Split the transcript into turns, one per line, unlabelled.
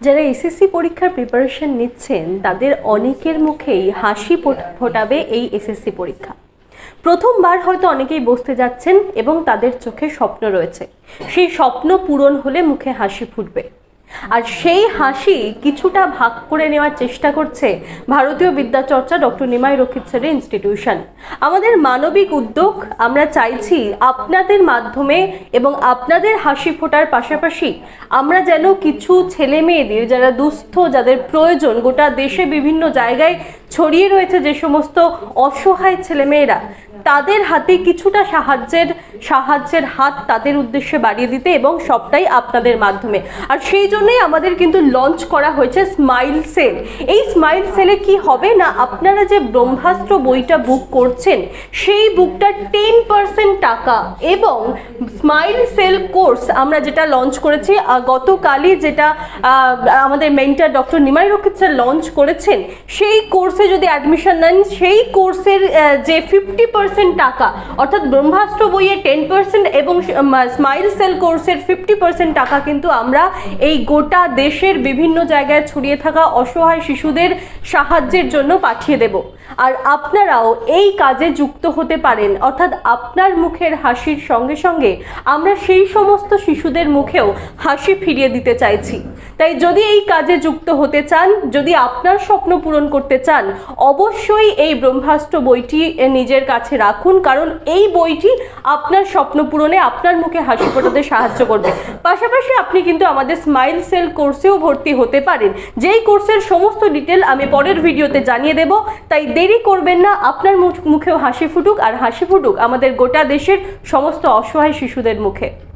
যারা এসএসসি পরীক্ষার প্রিপারেশন নিচ্ছেন, তাদের অনেকের মুখেই হাসি ফোট- ফোটাবে এই এসএসসি পরীক্ষা। প্রথমবার হয়তো অনেকেই বসতে যাচ্ছেন এবং তাদের চোখে স্বপ্ন রয়েছে। সেই স্বপ্ন পূরণ হলে মুখে হাসি ফুটবে। আর সেই হাসি কিছুটা ভাগ করে নেওয়ার চেষ্টা করছে ভারতীয় বিদ্যাচর্চা ডক্টর নিমাই রক্ষিত স্যারের ইনস্টিটিউশন আমাদের মানবিক উদ্যোগ, আমরা চাইছি আপনাদের মাধ্যমে এবং আপনাদের হাসি ফোটার পাশাপাশি আমরা যেন কিছু ছেলে মেয়েদের, যারা দুস্থ, যাদের প্রয়োজন গোটা দেশে বিভিন্ন জায়গায় ছড়িয়ে রয়েছে যে সমস্ত অসহায় ছেলেমেয়েরা তাদের হাতে কিছুটা সাহায্যের সাহায্যের হাত তাদের উদ্দেশ্যে বাড়িয়ে দিতে এবং সবটাই আপনাদের মাধ্যমে। আর সেই জন্যই আমাদের কিন্তু লঞ্চ করা হয়েছে স্মাইল সেল এই স্মাইল সেলে কি হবে না আপনারা যে ব্রহ্মাস্ত্র বইটা বুক করছেন, সেই বুকটা টেন পার্সেন্ট টাকা এবং স্মাইল সেল কোর্স আমরা যেটা লঞ্চ করেছি গতকালই যেটা আমাদের মেন্টার ডক্টর নিমাই রক্ষিত স্যার লঞ্চ করেছেন, সেই কোর্সে যদি অ্যাডমিশন নেন, সেই কোর্সের যে ফিফটি পার্সেন্ট টাকা, অর্থাৎ ব্রহ্মাস্ত্র বইয়ের টেন পার্সেন্ট এবং স্মাইল সেল কোর্সের ফিফটি পার্সেন্ট টাকা কিন্তু আমরা এই গোটা দেশের বিভিন্ন জায়গায় ছড়িয়ে থাকা অসহায় শিশুদের সাহায্যের জন্য পাঠিয়ে দেব। আর আপনারাও এই কাজে যুক্ত হতে পারেন। অর্থাৎ আপনার মুখের হাসির সঙ্গে সঙ্গে আমরা সেই সমস্ত শিশুদের মুখেও হাসি ফিরিয়ে দিতে চাইছি। তাই যদি এই কাজে যুক্ত হতে চান, যদি আপনার স্বপ্ন পূরণ করতে চান, অবশ্যই এই ব্রহ্মাস্ত্র বইটি নিজের কাছে রাখুন, কারণ এই বইটি আপনার স্বপ্ন পূরণে আপনার মুখে হাসি ফোটাতে সাহায্য করবে। পাশাপাশি আপনি কিন্তু আমাদের স্মাইল সেল কোর্সেও ভর্তি হতে পারেন। যেই কোর্সের সমস্ত ডিটেল আমি পরের ভিডিওতে জানিয়ে দেব। তাই দেরি করবেন না, আপনার মুখ- মুখেও হাসি ফুটুক, আর হাসি ফুটুক আমাদের গোটা দেশের সমস্ত অসহায় শিশুদের মুখে।